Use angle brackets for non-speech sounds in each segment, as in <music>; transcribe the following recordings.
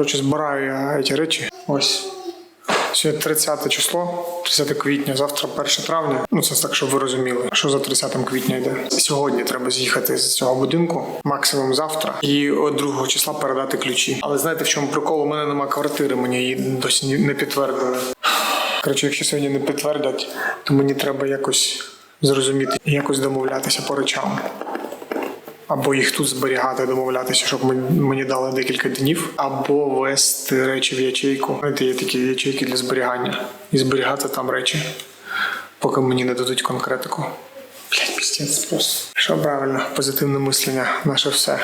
Коротше, збираю я ці речі. Ось. Сьогодні 30 число, 30 квітня, завтра 1 травня. Ну, це так, щоб ви розуміли, що за 30 квітня йде. Сьогодні треба з'їхати з цього будинку, максимум завтра, і от 2 числа передати ключі. Але знаєте, в чому прикол? У мене нема квартири, мені її досі не підтвердили. Коротше, якщо сьогодні не підтвердять, то мені треба якось зрозуміти, якось домовлятися по речам. Або їх тут зберігати, домовлятися, щоб мені- дали декілька днів, або вести речі в ячейку. Знаєте, є такі ячейки для зберігання. І зберігати там речі, поки мені не дадуть конкретику. Блять, пістець просто. Що правильно, позитивне мислення, наше все.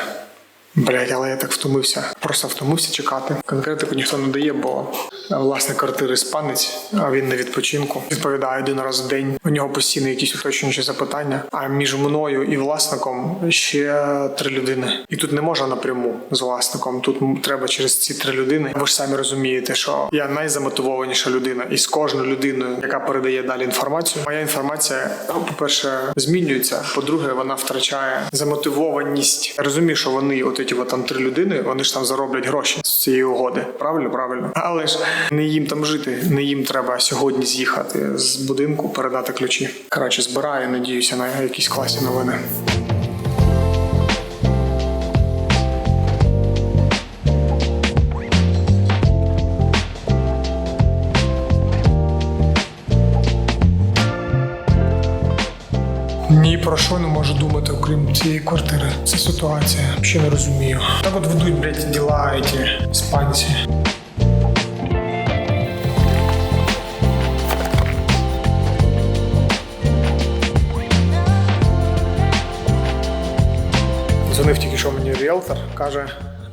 Блять, але я так втомився. Просто втомився чекати. Конкретику ніхто не дає, бо власник квартири іспанець, а він на відпочинку. Відповідає один раз в день. У нього постійно якісь уточнюючі запитання. А між мною і власником ще три людини. І тут не можна напряму з власником. Тут треба через ці три людини. Ви ж самі розумієте, що я найзамотивованіша людина, і з кожною людиною, яка передає далі інформацію, моя інформація, ну, по-перше, змінюється. По-друге, вона втрачає замотивованість. Я розумію, що вони, от от там три людини, вони ж там зароблять гроші з цієї угоди. Правильно, правильно. Але ж не їм там жити, не їм треба сьогодні з'їхати з будинку, передати ключі. Коротше, збираю, надіюся на якісь класні новини. Ні про що не можу думати, окрім цієї квартири. Це ситуація. Ще не розумію. Так от ведуть, блядь, діла ці іспанці. Дзвонив тільки що мені ріелтор, каже: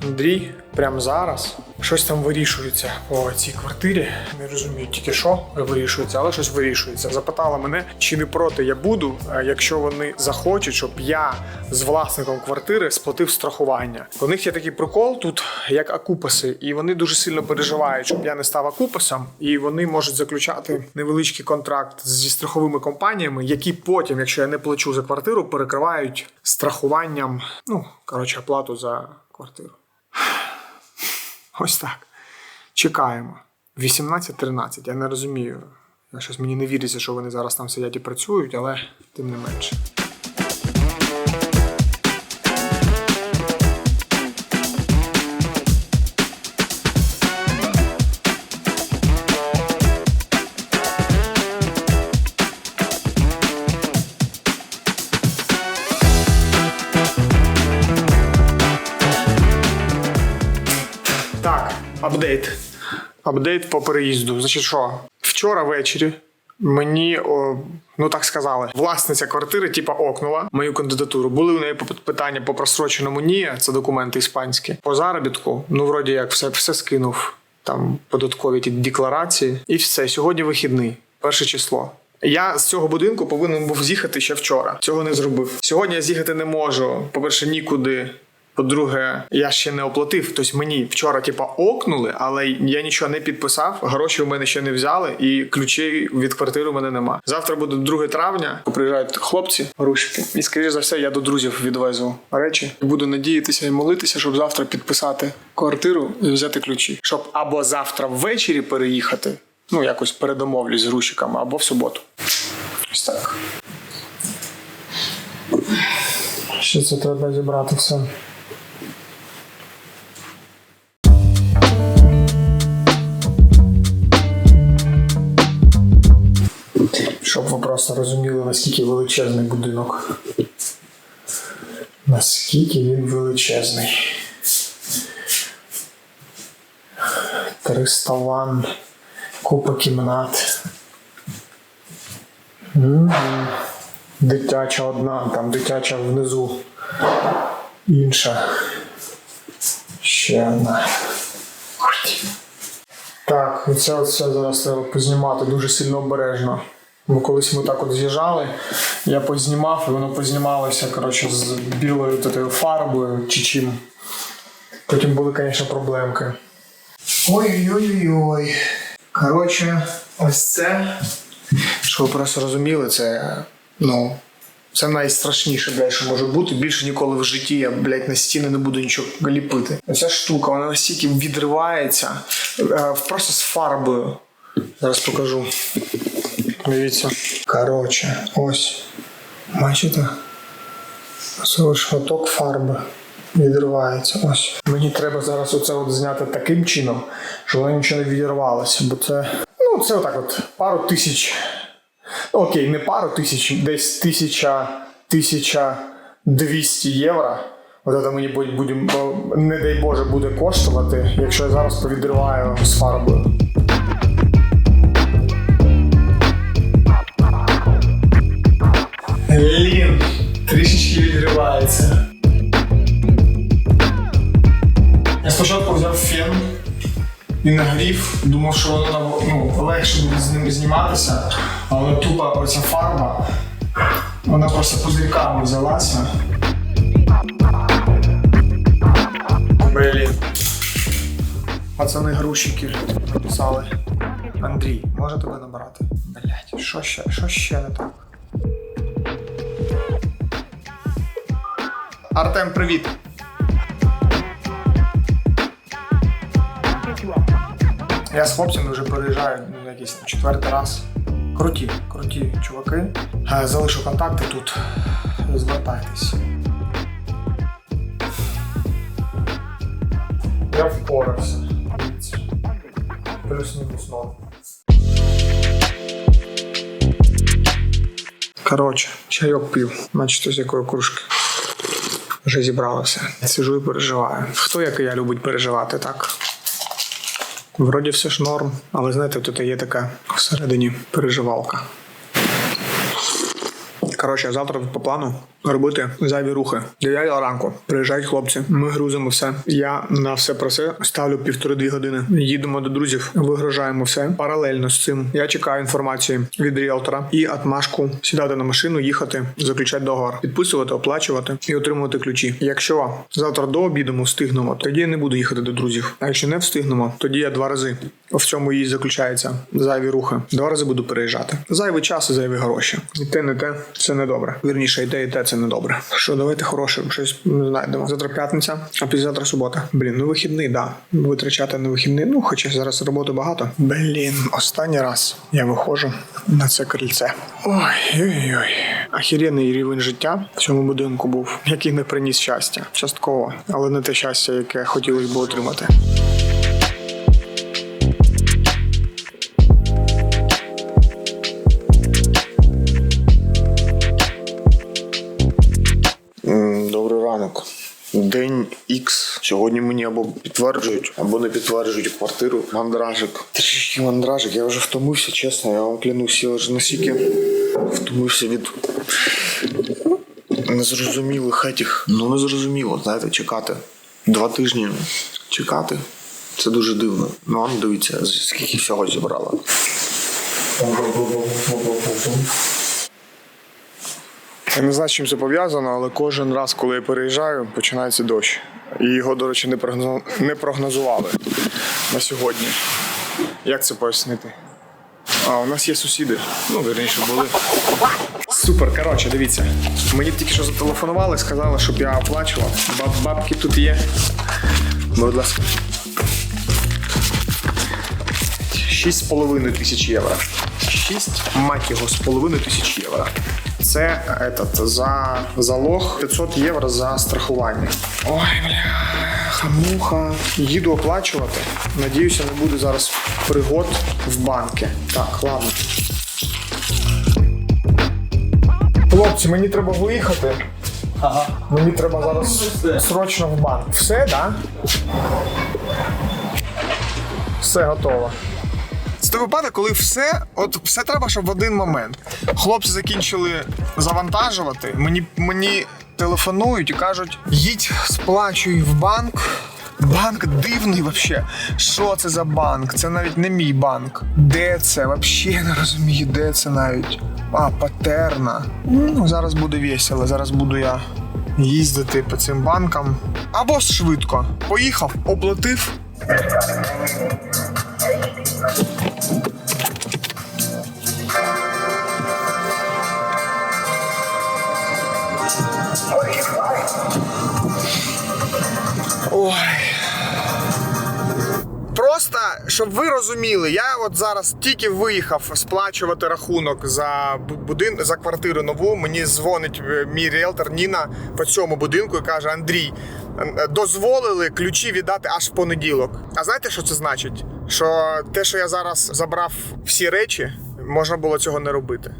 Андрій, прямо зараз щось там вирішується по цій квартирі. Не розумію тільки що вирішується, але щось вирішується. Запитала мене, чи не проти я буду, е, якщо вони захочуть, щоб я з власником квартири сплатив страхування. У них є такий прикол тут, як акупаси, і вони дуже сильно переживають, щоб я не став акупасом, і вони можуть заключати невеличкий контракт зі страховими компаніями, які потім, якщо я не плачу за квартиру, перекривають страхуванням, ну коротше, оплату за квартиру. Ось так. Чекаємо. 18.13. Я не розумію. Щось мені не віриться, що вони зараз там сидять і працюють, але тим не менше. Апдейт. Апдейт по переїзду. Значить, що? Вчора ввечері мені, о, ну так сказали, власниця квартири, типа, окнула мою кандидатуру. Були в неї питання по просроченому ні, це документи іспанські. По заробітку, ну вроді як все, все скинув. Там податкові ті декларації, і все. Сьогодні вихідний, перше число. Я з цього будинку повинен був з'їхати ще вчора. Цього не зробив. Сьогодні я з'їхати не можу. По-перше, нікуди. По-друге, я ще не оплатив. Тобто мені вчора, типа, окнули, але я нічого не підписав. Гроші в мене ще не взяли, і ключей від квартири в мене нема. Завтра буде 2 травня. Приїжджають хлопці, рушики. І скоріш за все, я до друзів відвезу речі. Буду надіятися і молитися, щоб завтра підписати квартиру і взяти ключі. Щоб або завтра ввечері переїхати. Ну, якось передомовлюсь з грузчиками, або в суботу. Ось так. Ще це треба зібрати все. Просто розуміли, наскільки величезний будинок. Наскільки він величезний. 300 ванн, купа кімнат. Дитяча одна, там дитяча внизу. Інша. Ще одна. Так, і це все зараз треба познімати дуже сильно обережно. Бо колись ми так от з'їжджали, я познімав, і воно познімалося коротше, з білою такою фарбою чи чим. Потім були, звісно, проблемки. Ой-ой-ой. Коротше, ось це. Щоб ви просто розуміли, це ну, Це найстрашніше, блядь, що може бути. Більше ніколи в житті я, блядь, на стіни не буду нічого ліпити. Ця штука, вона настільки відривається е, просто з фарбою. Зараз покажу. Дивіться. Коротше, ось. Бачите? Це шматок фарби відривається. Ось. Мені треба зараз оце от зняти таким чином, щоб воно нічого не відірвалося, бо це. Ну, це отак от пару тисяч. Окей, не пару тисяч, десь тисяча, тисяча двісті євро. От це мені будь- будем, не дай Боже, буде коштувати, якщо я зараз повідриваю з фарбою. Блін, трішечки відривається. Я спочатку взяв фен і нагрів, думав, що воно ну, легше буде з ним зніматися, але тупа оця фарба, вона просто пузирьками взялася. Блін. Пацани грузчики написали. Андрій, може тебе набрати? Блять, що ще? Що ще не так? Артем, привіт. Я з хлопцями вже переїжджаю ну, якийсь четвертий раз. Круті, круті чуваки. Е, Залишу контакти тут. Звертайтесь. Я впорався. Плюс-мінус ноль. Коротше, чайок пів, наче з якої кружки. Вже зібралося. Сижу і переживаю. Хто, як і я, любить переживати так? Вроді все ж норм, але знаєте, тут є така всередині переживалка. Коротше, завтра по плану робити зайві рухи. 9 ранку. Приїжджають хлопці. Ми грузимо все. Я на все про це ставлю півтори-дві години. Їдемо до друзів, вигружаємо все. Паралельно з цим я чекаю інформації від ріелтора і атмашку сідати на машину, їхати, заключати договор, підписувати, оплачувати і отримувати ключі. Якщо завтра до обіду ми встигнемо, тоді я не буду їхати до друзів. А якщо не встигнемо, тоді я два рази. В цьому і заключається зайві рухи. Два рази буду переїжджати. Зайвий час і зайві гроші. І те, не те, це не добре. Вірніше, і те, і те це не добре. Що, давайте хороше, щось знайдемо. Завтра п'ятниця, а післязавтра субота. Блін, ну вихідний, да. Витрачати на вихідний. Ну, хоча зараз роботи багато. Блін, останній раз я виходжу на це крильце. Ой-ой-ой. Ахіренний рівень життя в цьому будинку був, який не приніс щастя. Частково, але не те щастя, яке хотілося б отримати. X. Сьогодні мені або підтверджують, або не підтверджують квартиру. Мандражик. Трішки мандражик. Я вже втомився, чесно, я вам клянусь, я вже настільки втомився від незрозумілих етіх. Ну, незрозуміло, знаєте, чекати. Два тижні чекати. Це дуже дивно. Ну, он дивіться, скільки всього зібрала. Я не знаю, з чим це пов'язано, але кожен раз, коли я переїжджаю, починається дощ. І його, до речі, не, прогноз... не прогнозували на сьогодні. Як це пояснити? А, у нас є сусіди. Ну, вірніше, були. Супер, коротше, дивіться. Мені тільки що зателефонували, сказали, щоб я оплачував. Баб, бабки тут є. Будь ласка. Шість з половиною тисяч євро. Шість, мать його, з половиною тисяч євро. Це этот, за залог 500 євро за страхування. Ой, бля, хамуха. Їду оплачувати. Надіюся, не буде зараз пригод в банки. Так, ладно. Хлопці, мені треба виїхати. Ага. Мені треба зараз срочно в банк. Все, так? Да? Все готово. Той випадок, коли все, от все треба, щоб в один момент. Хлопці закінчили завантажувати. Мені, мені телефонують і кажуть: їдь, сплачуй в банк. Банк дивний вообще. Що це за банк? Це навіть не мій банк. Де це? Вообще не розумію, де це навіть. А, патерна. Ну, зараз буде весело. Зараз буду я їздити по цим банкам. Або швидко. Поїхав, оплатив. Ой. Просто, щоб ви розуміли, я от зараз тільки виїхав сплачувати рахунок за будин за квартиру нову. Мені дзвонить е, мій ріелтор Ніна по цьому будинку і каже: Андрій, дозволили ключі віддати аж в понеділок. А знаєте, що це значить? Що те, що я зараз забрав всі речі, можна було цього не робити.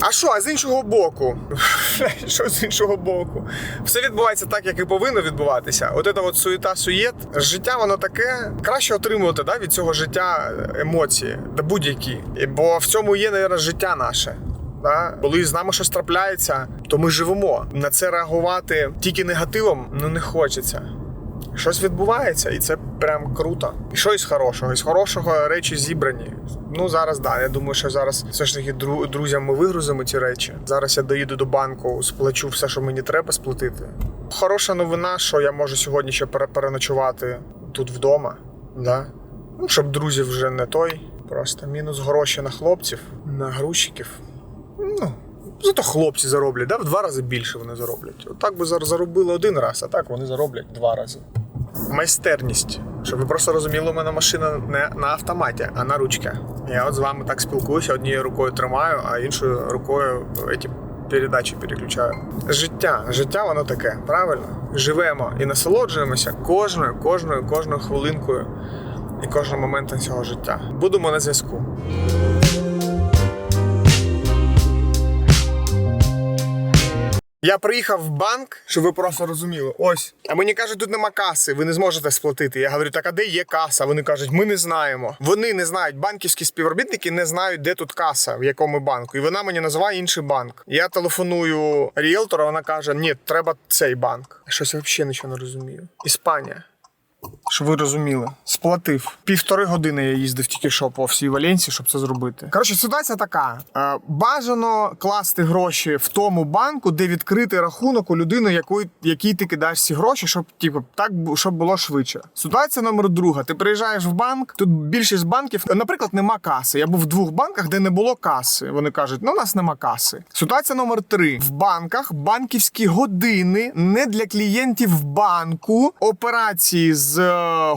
А що, а з іншого боку? <laughs> що з іншого боку? Все відбувається так, як і повинно відбуватися. От ця от суєта суєт. Життя воно таке. Краще отримувати да, від цього життя емоції, да будь-які. Бо в цьому є, мабуть, життя наше. Да? Коли з нами щось трапляється, то ми живемо. На це реагувати тільки негативом ну не хочеться. Щось відбувається, і це прям круто. І що із хорошого? Із хорошого речі зібрані. Ну зараз да. Я думаю, що зараз все ж таки друзям ми вигрузимо ці речі. Зараз я доїду до банку, сплачу все, що мені треба сплатити. Хороша новина, що я можу сьогодні ще переночувати тут вдома. Да? Ну, щоб друзів вже не той. Просто мінус гроші на хлопців, на грузчиків. Ну, зато хлопці зароблять, да? в два рази більше вони зароблять. Отак би заробили один раз, а так вони зароблять два рази. Майстерність. Щоб ви просто розуміли, у мене машина не на автоматі, а на ручці. Я от з вами так спілкуюся, однією рукою тримаю, а іншою рукою ці передачі переключаю. Життя, життя воно таке, правильно? Живемо і насолоджуємося кожною, кожною, кожною хвилинкою і кожним моментом цього життя. Будемо на зв'язку. Я приїхав в банк, щоб ви просто розуміли. Ось. А мені кажуть, тут нема каси, ви не зможете сплатити. Я говорю, так а де є каса? Вони кажуть, ми не знаємо. Вони не знають, банківські співробітники не знають, де тут каса, в якому банку. І вона мені називає інший банк. Я телефоную ріелтору, вона каже: ні, треба цей банк. Щось я взагалі нічого не розумію. Іспанія. Щоб ви розуміли, сплатив. Півтори години я їздив тільки що по всій Валенсії, щоб це зробити. Коротше, ситуація така: Е, бажано класти гроші в тому банку, де відкритий рахунок у людини, якої, якій ти кидаєш ці гроші, щоб типу, так щоб було швидше. Ситуація номер друга. Ти приїжджаєш в банк. Тут більшість банків, наприклад, нема каси. Я був в двох банках, де не було каси. Вони кажуть, ну у нас нема каси. Ситуація номер три: в банках банківські години не для клієнтів банку. Операції з е,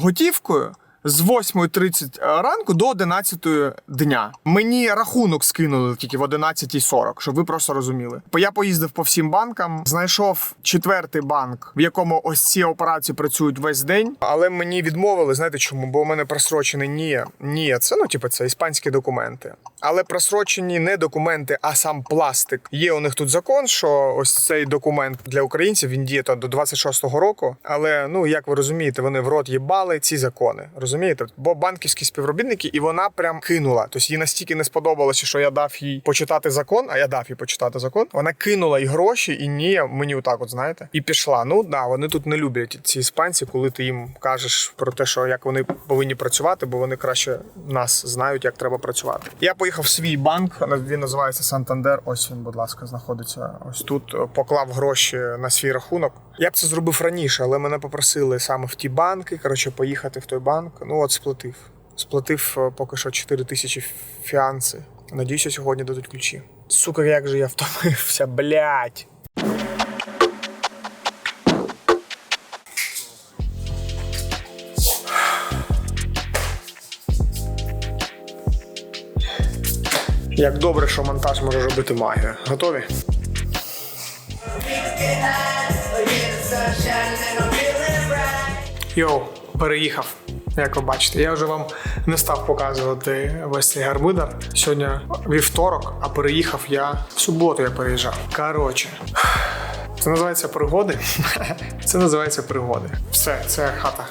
готівкою. З 8.30 ранку до 11 дня. Мені рахунок скинули тільки в 11.40, щоб ви просто розуміли. Я поїздив по всім банкам, знайшов четвертий банк, в якому ось ці операції працюють весь день. Але мені відмовили, знаєте чому? Бо у мене просрочений ні. Ні, це ну, типу, це іспанські документи. Але просрочені не документи, а сам пластик. Є у них тут закон, що ось цей документ для українців він діє до 26-го року. Але ну як ви розумієте, вони в рот їбали ці закони. Розумієте? Бо банківські співробітники, і вона прям кинула. Тобто їй настільки не сподобалося, що я дав їй почитати закон, а я дав їй почитати закон. Вона кинула і гроші, і ні, мені отак, от знаєте, і пішла. Ну да, вони тут не люблять ці іспанці, коли ти їм кажеш про те, що як вони повинні працювати, бо вони краще нас знають, як треба працювати. Я поїхав в свій банк. Він називається Сантандер. Ось він, будь ласка, знаходиться ось тут. Поклав гроші на свій рахунок. Я б це зробив раніше, але мене попросили саме в ті банки. Коротше, поїхати в той банк. Ну от сплатив. Сплатив е, поки що 4 тисячі фіанси. Надіюся, сьогодні дадуть ключі. Сука, як же я втомився, блядь. Як добре, що монтаж може робити магію. Готові? Йоу, переїхав. Як ви бачите, я вже вам не став показувати весь цей. Сьогодні вівторок, а переїхав я в суботу. Я переїжджав. Коротше, <sighs> це називається пригоди. <laughs> Це називається пригоди. Все, це хата.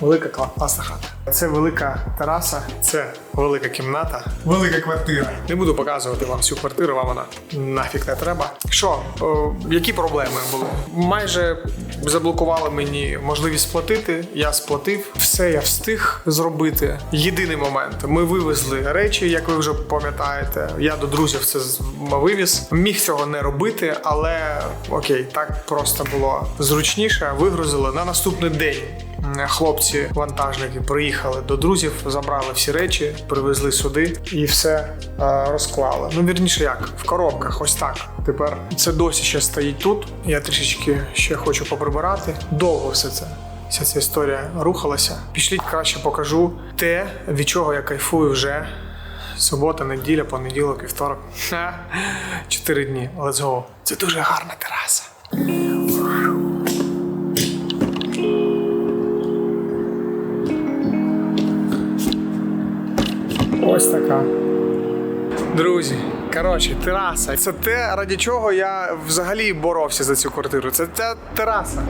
Велика класна хата. Це велика тераса, це велика кімната, велика квартира. Не буду показувати вам всю квартиру, вам вона нафіг не треба. Що, о, які проблеми були? Майже заблокували мені можливість сплатити. Я сплатив, все я встиг зробити. Єдиний момент: ми вивезли речі, як ви вже пам'ятаєте. Я до друзів це вивіз. Міг цього не робити, але окей, так просто було зручніше. Вигрузили на наступний день. М, хлопці, вантажники, приїхали до друзів, забрали всі речі, привезли сюди і все е, розклали. Ну, вірніше, як в коробках, ось так. Тепер це досі ще стоїть тут. Я трішечки ще хочу поприбирати. Довго все це. Вся ця історія рухалася. Пішліть краще покажу те, від чого я кайфую вже Субота, неділя, понеділок, вівторок. Чотири дні. Let's go. Це дуже гарна тераса. Ось така. Друзі, коротше, тераса. Це те, раді чого я взагалі боровся за цю квартиру. Це ця тераса.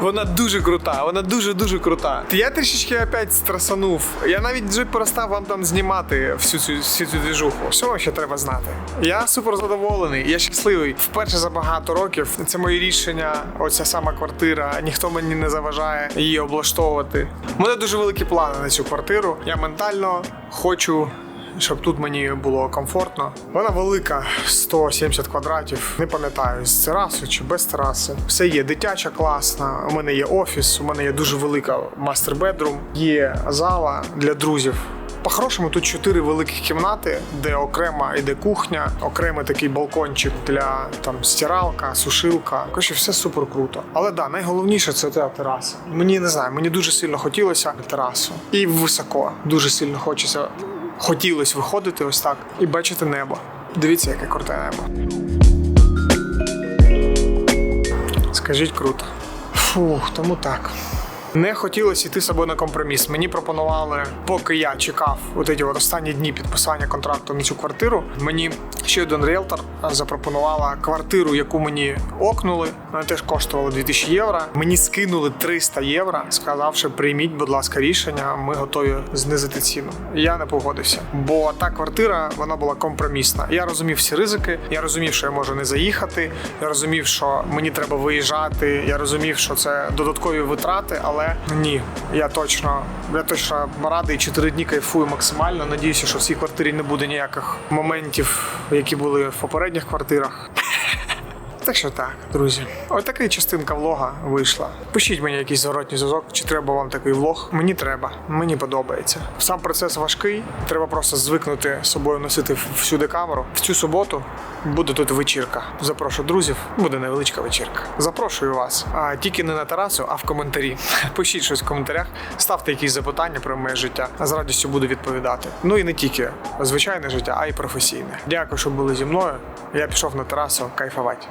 Вона дуже крута, вона дуже дуже крута. Я трішечки опять страсанув. Я навіть вже перестав вам там знімати всю цю всю цю двіжуху. Що вам ще треба знати? Я супер задоволений, я щасливий. Вперше за багато років це моє рішення. Оця сама квартира. Ніхто мені не заважає її облаштовувати. У мене дуже великі плани на цю квартиру. Я ментально хочу щоб тут мені було комфортно. Вона велика, 170 квадратів. Не пам'ятаю, з терасою чи без тераси. Все є дитяча класна. У мене є офіс, у мене є дуже велика мастер-бедрум, є зала для друзів. По-хорошому тут чотири великі кімнати, де окрема йде кухня, окремий такий балкончик для там стиралка, сушилка. Коротше, все супер круто. Але да, найголовніше це та тераса. Мені не знаю, мені дуже сильно хотілося терасу. І високо. Дуже сильно хочеться хотілося виходити ось так і бачити небо. Дивіться, яке круте небо. Скажіть круто. Фух, тому так. Не хотілося йти з собою на компроміс. Мені пропонували, поки я чекав от ці останні дні підписання контракту на цю квартиру. Мені ще один ріелтор запропонувала квартиру, яку мені окнули. Вона теж коштувала 2000 євро. Мені скинули 300 євро, сказавши, прийміть, будь ласка, рішення. Ми готові знизити ціну. Я не погодився, бо та квартира вона була компромісна. Я розумів всі ризики. Я розумів, що я можу не заїхати. Я розумів, що мені треба виїжджати. Я розумів, що це додаткові витрати, але ні, я точно, я точно радий 4 дні кайфую максимально. Надіюся, що в цій квартирі не буде ніяких моментів, які були в попередніх квартирах. Так що так, друзі, ось така частинка влога вийшла. Пишіть мені якийсь зворотній зв'язок, чи треба вам такий влог. Мені треба, мені подобається. Сам процес важкий. Треба просто звикнути з собою носити всюди камеру. В цю суботу буде тут вечірка. Запрошую друзів, буде невеличка вечірка. Запрошую вас. А тільки не на терасу, а в коментарі. <laughs> Пишіть щось в коментарях, ставте якісь запитання про моє життя. З радістю буду відповідати. Ну і не тільки звичайне життя, а й професійне. Дякую, що були зі мною. Я пішов на терасу кайфувати.